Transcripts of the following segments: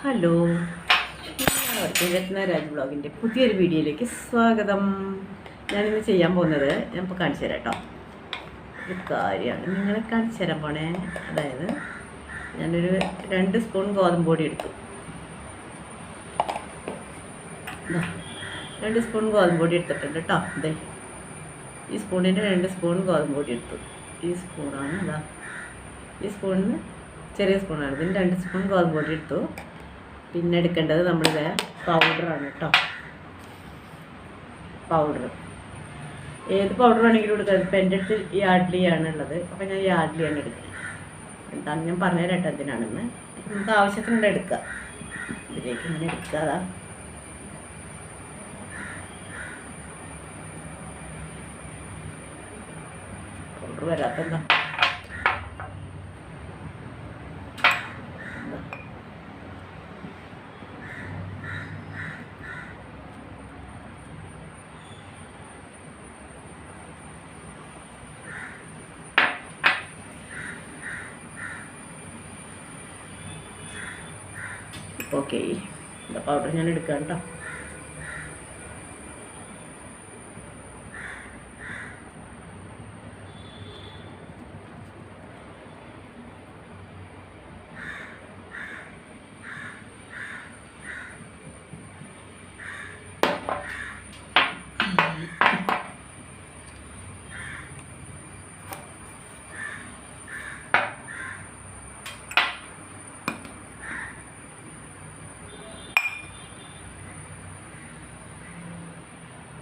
Hello. എല്ലാവർക്കും രത്നരാജ് ബ്ലോഗിന്റെ പുതിയൊരു വീഡിയോയിലേക്ക് സ്വാഗതം. ഞാനിന്ന് ചെയ്യാൻ പോകുന്നത് ഞാൻ ഇപ്പോൾ കാണിച്ചു തരാം കേട്ടോ. ഒരു കാര്യമാണ്. നിങ്ങളെ കാണിച്ചു തരാൻ പോണേ. അതായത് ഞാനൊരു രണ്ട് സ്പൂൺ ഗോതമ്പ് പൊടി എടുത്തു. രണ്ട് സ്പൂൺ ഗോതമ്പ് പൊടി എടുത്തിട്ടുണ്ട് കേട്ടോ. അതെ ഈ സ്പൂണിന്റെ രണ്ട് സ്പൂൺ ഗോതമ്പ് പൊടി എടുത്തു. ഈ സ്പൂണാണ് ഇതാ ഈ സ്പൂണിന് ചെറിയ സ്പൂണാണ്. ഇതിന് രണ്ട് സ്പൂൺ ഗോതമ്പ് പൊടി എടുത്തു. പിന്നെ എടുക്കേണ്ടത് നമ്മളിത് പൗഡറാണ് കേട്ടോ പൗഡർ ഏത് പൗഡർ വേണമെങ്കിലും എടുക്കാം. ഇപ്പം എന്റെ അടുത്ത് യാഡ്ലിയാണ് ഉള്ളത്. അപ്പം ഞാൻ യാഡ്ലിയാണ് എടുക്കുന്നത് എന്താണ് ഞാൻ പറഞ്ഞ രട്ടത്തിനാണെന്ന് നമുക്ക് ആവശ്യത്തിനുള്ള എടുക്കുക ഇതിലേക്ക് ഇങ്ങനെ എടുക്കുക അതാ. പൗഡർ വരാത്ത ഓക്കെ പൗഡർ ഞാൻ എടുക്കാം കേട്ടോ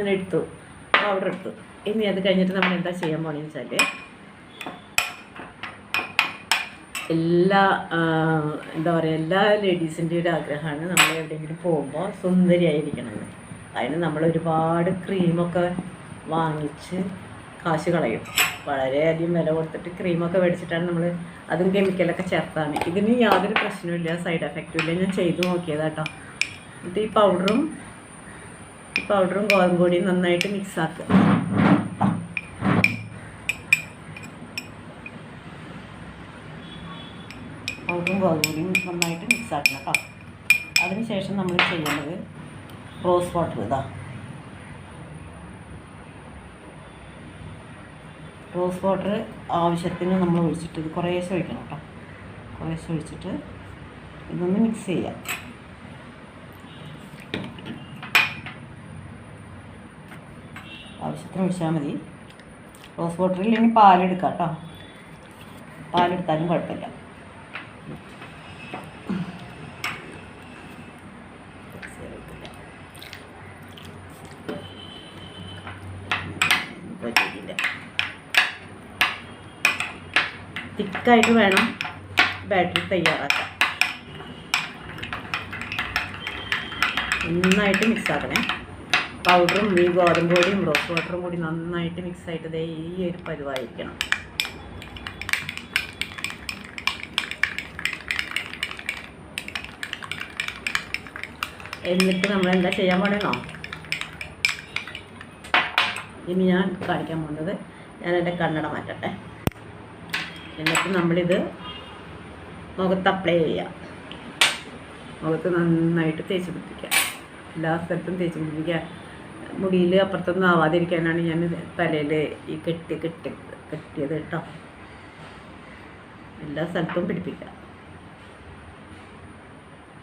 ഞാൻ എടുത്തു പൗഡർ എടുത്തു. ഇനി അത് കഴിഞ്ഞിട്ട് നമ്മൾ എന്താ ചെയ്യാൻ പോണെന്ന് വെച്ചാൽ എല്ലാ എന്താ പറയുക എല്ലാ ലേഡീസിന്റെയും ഒരു ആഗ്രഹമാണ് നമ്മൾ എവിടെയെങ്കിലും പോകുമ്പോൾ സുന്ദരിയായിരിക്കണം അതിന് നമ്മൾ ഒരുപാട് ക്രീമൊക്കെ വാങ്ങിച്ച് കാശ് കളയും. വളരെയധികം വില കൊടുത്തിട്ട് ക്രീമൊക്കെ മേടിച്ചിട്ടാണ് നമ്മൾ അതും കെമിക്കലൊക്കെ ചേർത്താണ്. ഇതിന് യാതൊരു പ്രശ്നമില്ല സൈഡ് എഫക്റ്റും ഇല്ല. ഞാൻ ചെയ്തു നോക്കിയതാട്ടോ എന്നിട്ട് ഈ പൗഡറും പൗഡറും ഗോതമ്പ് പൊടിയും നന്നായിട്ട് മിക്സ് ആക്കുക. പൗഡറും ഗോതമ്പ് പൊടിയും നന്നായിട്ട് മിക്സ് ആക്കണം കേട്ടോ അതിനുശേഷം നമ്മൾ ചെയ്യേണ്ടത് റോസ് വാട്ടർ ഇതാ. റോസ് വാട്ടർ ആവശ്യത്തിന് നമ്മൾ ഒഴിച്ചിട്ട് ഇത് കുറേശ്ശെ ഒഴിക്കണം കേട്ടോ കുറേശ്ശെ ഒഴിച്ചിട്ട് ഇതൊന്ന് മിക്സ് ചെയ്യാം. ആവശ്യത്തിന് ഒഴിച്ചാൽ മതി. റോസ് വാട്ടറിൽ ഇല്ലെങ്കിൽ പാലെടുക്കാം കേട്ടോ പാലെടുത്താലും കുഴപ്പമില്ല. തിക്കായിട്ട് വേണം ബാറ്ററി തയ്യാറാക്കാം നന്നായിട്ട് മിക്സ് ആക്കണേ. പൗഡറും ഈ ഗോതമ്പ് പൊടിയും റോസ് വാട്ടറും കൂടി നന്നായിട്ട് മിക്സ് ആയിട്ട് ദേ ഈ ഒരു പരുവായിരിക്കണം. എന്നിട്ട് നമ്മൾ എന്താ ചെയ്യാൻ പോണെന്നോ ഇനി ഞാൻ കാണിക്കാൻ പോകുന്നത് ഞാൻ എന്റെ കണ്ണട മാറ്റട്ടെ. എന്നിട്ട് നമ്മളിത് മുഖത്ത് അപ്ലൈ ചെയ്യാം. മുഖത്ത് നന്നായിട്ട് തേച്ച് പിടിപ്പിക്കുക എല്ലാ സ്ഥലത്തും തേച്ച് പിടിപ്പിക്കുക മുടിയിൽ അപ്പുറത്തൊന്നും ആവാതിരിക്കാനാണ് ഞാൻ തലയിൽ ഈ കെട്ടി കെട്ടി കെട്ടിയത് കേട്ടോ. എല്ലാ സ്ഥലത്തും പിടിപ്പിക്കാം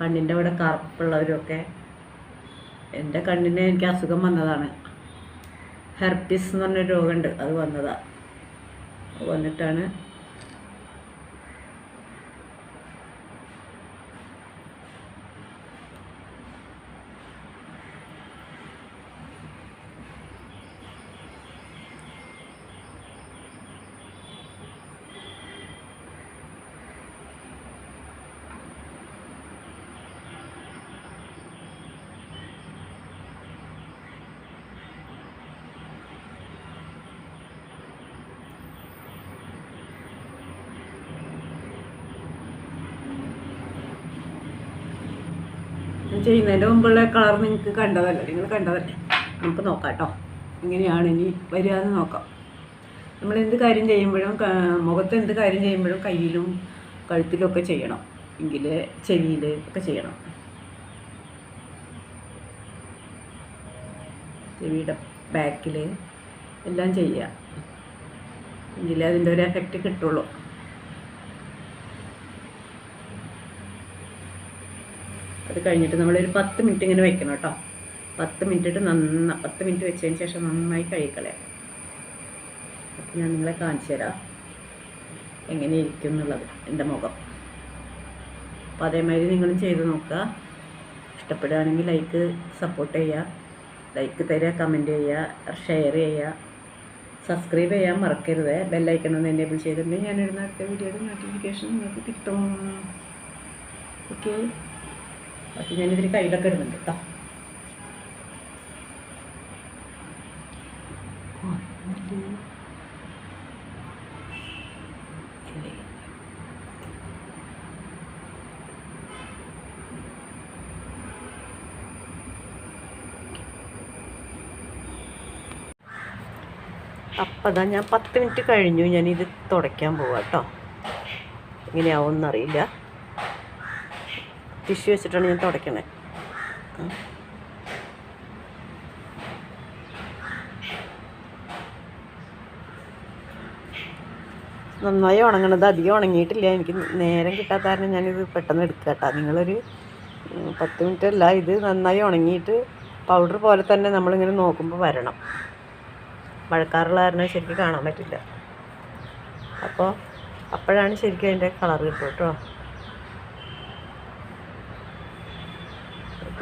കണ്ണിന്റെ അവിടെ കറുപ്പുള്ളവരൊക്കെ. എന്റെ കണ്ണിന് എനിക്ക് അസുഖം വന്നതാണ്. ഹെർപ്പിസ് എന്ന് പറഞ്ഞൊരു രോഗമുണ്ട്. അത് വന്നതാണ് വന്നിട്ടാണ് ചെയ്യുന്നതിന്റെ മുമ്പുള്ള കളർ നിങ്ങൾക്ക് കണ്ടതല്ലേ? നിങ്ങൾ കണ്ടതല്ലേ? നമുക്ക് നോക്കാം കേട്ടോ. എങ്ങനെയാണ് ഇനി വരിക എന്ന് നോക്കാം. നമ്മൾ എന്ത് കാര്യം ചെയ്യുമ്പോഴും മുഖത്ത് എന്ത് കാര്യം ചെയ്യുമ്പോഴും കയ്യിലും കഴുത്തിലും ഒക്കെ ചെയ്യണം. എങ്കിൽ ചെവിയിൽ ഒക്കെ ചെയ്യണം. ചെവിയുടെ ബാക്കിൽ എല്ലാം ചെയ്യുക എങ്കിലേ അതിന്റെ ഒരു എഫക്റ്റ് കിട്ടുള്ളൂ. അത് കഴിഞ്ഞിട്ട് നമ്മളൊരു പത്ത് മിനിറ്റ് ഇങ്ങനെ വെക്കണം കേട്ടോ. പത്ത് മിനിറ്റ് ഇട്ട് നന്ന പത്ത് മിനിറ്റ് വെച്ചതിന് ശേഷം നന്നായി കഴിക്കളയാം അപ്പം ഞാൻ നിങ്ങളെ കാണിച്ചു തരാം. എങ്ങനെ ഇരിക്കും എന്നുള്ളത് എന്റെ മുഖം. അപ്പോൾ അതേമാതിരി നിങ്ങളും ചെയ്ത് നോക്കുക. ഇഷ്ടപ്പെടുകയാണെങ്കിൽ ലൈക്ക് സപ്പോർട്ട് ചെയ്യുക. ലൈക്ക് തരിക കമന്റ് ചെയ്യുക ഷെയർ ചെയ്യുക. സബ്സ്ക്രൈബ് ചെയ്യാൻ മറക്കരുത്. ബെല്ലൈക്കൺ ഒന്ന് എനേബിൾ ചെയ്തിട്ടുണ്ടെങ്കിൽ ഞാനിടുന്ന അടുത്ത വീഡിയോയുടെ നോട്ടിഫിക്കേഷൻ നിങ്ങൾക്ക് കിട്ടും. ഓക്കെ അപ്പം ഞാനിതിൽ കയ്യിലൊക്കെ ഇടുന്നുണ്ട് കേട്ടോ അപ്പം അതാ ഞാൻ പത്ത് മിനിറ്റ് കഴിഞ്ഞു ഞാനിത് തുടയ്ക്കാൻ പോവാം കേട്ടോ എങ്ങനെയാവും എന്നറിയില്ല ടിഷ്യൂ വെച്ചിട്ടാണ് ഞാൻ തുടയ്ക്കണേ. നന്നായി ഉണങ്ങണത് അധികം ഉണങ്ങിയിട്ടില്ല. എനിക്ക് നേരം കിട്ടാത്ത കാരണം ഞാനിത് പെട്ടെന്ന് എടുക്കുക കേട്ടോ. നിങ്ങളൊരു പത്ത് മിനിറ്റ് അല്ല ഇത് നന്നായി ഉണങ്ങിയിട്ട് പൗഡർ പോലെ തന്നെ നമ്മളിങ്ങനെ നോക്കുമ്പോൾ വരണം. മഴക്കാറുള്ള കാരണം ശരിക്കും കാണാൻ പറ്റില്ല. അപ്പോൾ അപ്പോഴാണ് ശരിക്കും അതിന്റെ കളർ കിട്ടും കേട്ടോ.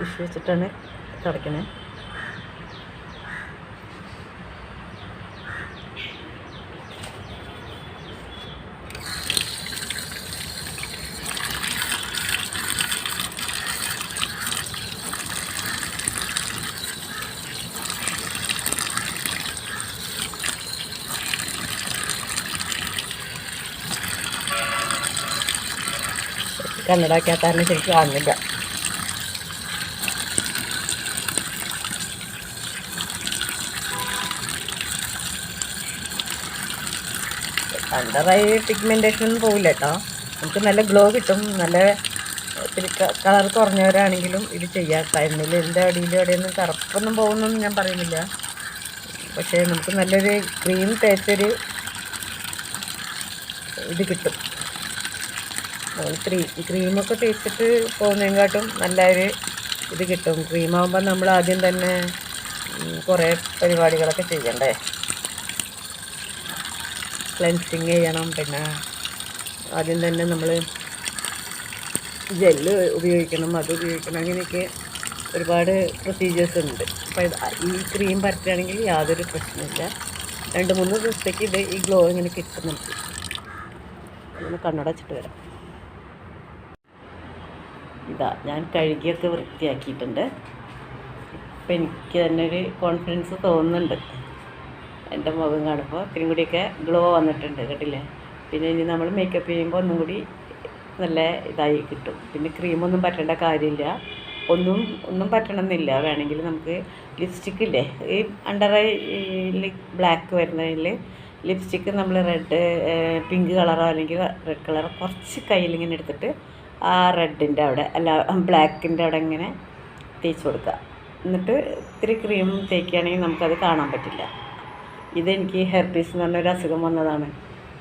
ടിഷ്യൂ വെച്ചിട്ടാണ് തുടയ്ക്കണേ കണ്ണടാക്കാത്ത കാരണം ശരിക്കും കാണുന്നില്ല. അണ്ടർ ഐ പിഗ്മെന്റേഷൻ ഒന്നും പോവില്ല കേട്ടോ. നമുക്ക് നല്ല ഗ്ലോ കിട്ടും. നല്ല ഇത്തിരി കളർ കുറഞ്ഞവരാണെങ്കിലും ഇത് ചെയ്യാം. കണ്ണിലിന്റെ അടിയിലും അവിടെയൊന്നും കറുപ്പൊന്നും പോകുന്നൊന്നും ഞാൻ പറയുന്നില്ല. പക്ഷേ നമുക്ക് നല്ലൊരു ക്രീം തേച്ചൊരു ഇത് കിട്ടും. നമ്മൾ ക്രീം ക്രീമൊക്കെ തേച്ചിട്ട് പോകുന്നതിനെക്കാട്ടും നല്ലൊരു ഇത് കിട്ടും. ക്രീമാകുമ്പോൾ നമ്മൾ ആദ്യം തന്നെ കുറേ പരിപാടികളൊക്കെ ചെയ്യണ്ടേ? ക്ലെൻസിങ് ചെയ്യണം. പിന്നെ ആദ്യം തന്നെ നമ്മൾ ജെല്ല് ഉപയോഗിക്കണം അത് ഉപയോഗിക്കണം അങ്ങനെയൊക്കെ ഒരുപാട് പ്രൊസീജിയേഴ്സ് ഉണ്ട്. അപ്പോൾ ഈ ക്രീം പരത്തുകയാണെങ്കിൽ യാതൊരു പ്രശ്നമില്ല രണ്ട് മൂന്ന് ദിവസത്തേക്ക് ഇത് ഈ ഗ്ലോ ഇങ്ങനെ കിട്ടും ഒന്ന് കണ്ണടച്ചിട്ട് വരാം. ഇതാ ഞാൻ കഴുകിയൊക്കെ വൃത്തിയാക്കിയിട്ടുണ്ട്. അപ്പം എനിക്ക് തന്നെ ഒരു കോൺഫിഡൻസ് തോന്നുന്നുണ്ട്. എന്റെ മുഖം കാണുമ്പോൾ ഇത്തിരി കൂടിയൊക്കെ ഗ്ലോ വന്നിട്ടുണ്ട് കേട്ടില്ലേ പിന്നെ ഇനി നമ്മൾ മേക്കപ്പ് ചെയ്യുമ്പോൾ ഒന്നും കൂടി നല്ല ഇതായി കിട്ടും. പിന്നെ ക്രീമൊന്നും പറ്റേണ്ട കാര്യമില്ല. ഒന്നും ഒന്നും പറ്റണമെന്നില്ല. വേണമെങ്കിൽ നമുക്ക് ലിപ്സ്റ്റിക്ക് ഇല്ലേ? ഈ അണ്ടർ ഐ ബ്ലാക്ക് വരുന്നതിൽ ലിപ്സ്റ്റിക്ക് നമ്മൾ റെഡ് പിങ്ക് കളറോ അല്ലെങ്കിൽ റെഡ് കളർ കുറച്ച് കയ്യിലിങ്ങനെ എടുത്തിട്ട് ആ റെഡിന്റെ അവിടെ അല്ല ബ്ലാക്കിന്റെ അവിടെ ഇങ്ങനെ തേച്ച് കൊടുക്കുക. എന്നിട്ട് ഇത്തിരി ക്രീം തേക്കുകയാണെങ്കിൽ നമുക്കത് കാണാൻ പറ്റില്ല. ഇതെനിക്ക് ഹെർപ്പീസ് എന്ന് പറഞ്ഞൊരു അസുഖം വന്നതാണ്.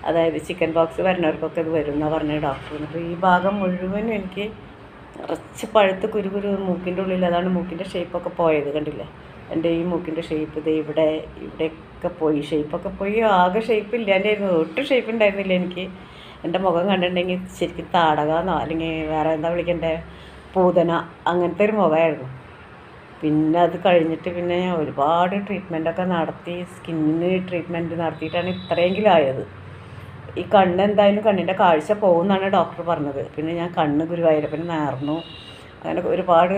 അതായത് ചിക്കൻ ബോക്സ് വരുന്നവർക്കൊക്കെ ഇത് വരും എന്നാണ് ഡോക്ടർ എന്നിട്ട് ഈ ഭാഗം മുഴുവനും എനിക്ക് കുറച്ച് പഴുത്ത് കുരുകുരു മൂക്കിന്റെ ഉള്ളിൽ അതാണ് മൂക്കിന്റെ ഷേപ്പൊക്കെ പോയത് കണ്ടില്ലേ? എന്റെ ഈ മൂക്കിന്റെ ഷേപ്പ് ഇത് ഇവിടെ ഇവിടെയൊക്കെ പോയി. ഷേപ്പൊക്കെ പോയി. ആകെ ഷേപ്പ് ഇല്ലാണ്ടായിരുന്നു. ഒട്ടും ഷേപ്പ് ഉണ്ടായിരുന്നില്ല എനിക്ക്. എന്റെ മുഖം കണ്ടിട്ടുണ്ടെങ്കിൽ ശരിക്കും താടകമെന്നോ അല്ലെങ്കിൽ വേറെ എന്താ വിളിക്കണ്ടേ? പൂതന അങ്ങനത്തെ ഒരു മുഖമായിരുന്നു. പിന്നെ അത് കഴിഞ്ഞിട്ട് പിന്നെ ഞാൻ ഒരുപാട് ട്രീറ്റ്മെന്റൊക്കെ നടത്തി സ്കിന്നിന് ട്രീറ്റ്മെന്റ് നടത്തിയിട്ടാണ് ഇത്രയെങ്കിലും ആയത്. ഈ കണ്ണ് എന്തായാലും കണ്ണിന്റെ കാഴ്ച പോകുമെന്നാണ് ഡോക്ടർ പറഞ്ഞത്. പിന്നെ ഞാൻ കണ്ണ് ഗുരുവായൂരപ്പന് നേർന്നു. അങ്ങനെ ഒരുപാട്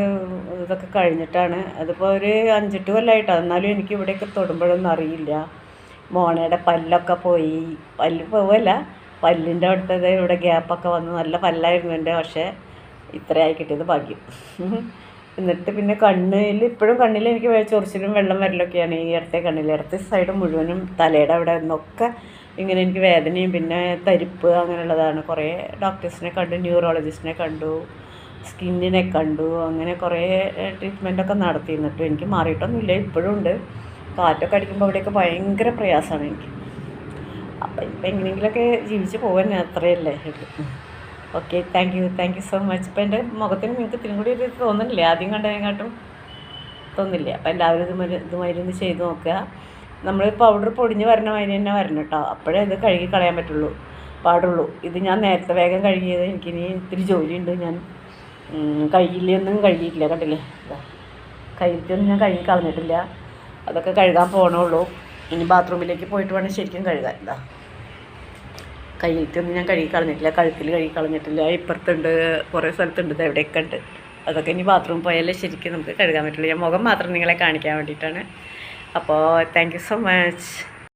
ഇതൊക്കെ കഴിഞ്ഞിട്ടാണ്. അതിപ്പോൾ ഒരു അഞ്ചെട്ട് കൊല്ലമായിട്ടാണ് എന്നാലും എനിക്ക് ഇവിടെയൊക്കെ തൊടുമ്പോഴൊന്നും അറിയില്ല. മോണയുടെ പല്ലൊക്കെ പോയി. പല്ല് പോവല്ല. പല്ലിന്റെ അവിടുത്തെ ഇവിടെ ഗ്യാപ്പൊക്കെ വന്ന് നല്ല പല്ലായിരുന്നു എന്റെ പക്ഷേ ഇത്രയായി കിട്ടിയത് ഭാഗ്യം. എന്നിട്ട് പിന്നെ കണ്ണിൽ ഇപ്പോഴും കണ്ണിൽ എനിക്ക് ചൊറിച്ചിലും വെള്ളം വരലൊക്കെയാണ്. ഈ ഇടത്തെ കണ്ണിൽ ഇടത്തെ സൈഡ് മുഴുവനും തലയുടെ അവിടെ നിന്നൊക്കെ ഇങ്ങനെ എനിക്ക് വേദനയും പിന്നെ തരിപ്പ് അങ്ങനെയുള്ളതാണ്. കുറേ ഡോക്ടേഴ്സിനെ കണ്ടു ന്യൂറോളജിസ്റ്റിനെ കണ്ടു സ്കിന്നിനെ കണ്ടു അങ്ങനെ കുറേ ട്രീറ്റ്മെന്റൊക്കെ നടത്തി. എന്നിട്ടും എനിക്ക് മാറിയിട്ടൊന്നുമില്ല. ഇപ്പോഴും ഉണ്ട്. കാറ്റൊക്കെ അടിക്കുമ്പോൾ അവിടെയൊക്കെ ഭയങ്കര പ്രയാസമാണ് എനിക്ക്. അപ്പം ഇപ്പം എങ്ങനെയെങ്കിലുമൊക്കെ ജീവിച്ച് പോകാൻ അത്രയല്ലേ okay thank you thank you so much ഇപ്പം എന്റെ മുഖത്തിന് നിങ്ങൾക്ക് ഇത്തിരി കൂടി ഒരു തോന്നുന്നില്ലേ? ആദ്യം കണ്ടതിനെക്കാട്ടും തോന്നില്ല. അപ്പം എല്ലാവരും ഇത് മരു ഇത് മരുന്ന് ചെയ്ത് നോക്കുക. നമ്മൾ പൗഡർ പൊടിഞ്ഞ് വരണ മാതിരി തന്നെ വരണം കേട്ടോ. അപ്പോഴേ ഇത് കഴുകി കളയാൻ പറ്റുള്ളൂ. പാടുള്ളൂ. ഇത് ഞാൻ നേരത്തെ വേഗം കഴുകിയത് എനിക്കിനി ഇത്തിരി ജോലിയുണ്ട്. ഞാൻ കയ്യിലൊന്നും കഴുകിയിട്ടില്ല. കണ്ടില്ലേ? കയ്യിലൊന്നും ഞാൻ കഴുകി കളഞ്ഞിട്ടില്ല. അതൊക്കെ കഴുകാൻ പോകണുള്ളൂ ഇനി ബാത്റൂമിലേക്ക് പോയിട്ട് വേണം ശരിക്കും കഴുകാൻ. ഇതാ കയ്യിലത്തൊന്നും ഞാൻ കഴുകി കളഞ്ഞിട്ടില്ല കഴുത്തിൽ കഴുകി കളഞ്ഞിട്ടില്ല. ഇപ്പുറത്തുണ്ട് കുറേ സ്ഥലത്തുണ്ട് എവിടെയൊക്കെ ഉണ്ട് അതൊക്കെ ഇനി ബാത്റൂമിൽ പോയാലേ ശരിക്കും നമുക്ക് കഴുകാൻ പറ്റുള്ളൂ. ഞാൻ മുഖം മാത്രം നിങ്ങളെ കാണിക്കാൻ വേണ്ടിയിട്ടാണ്. അപ്പോൾ താങ്ക് യു സോ മച്ച്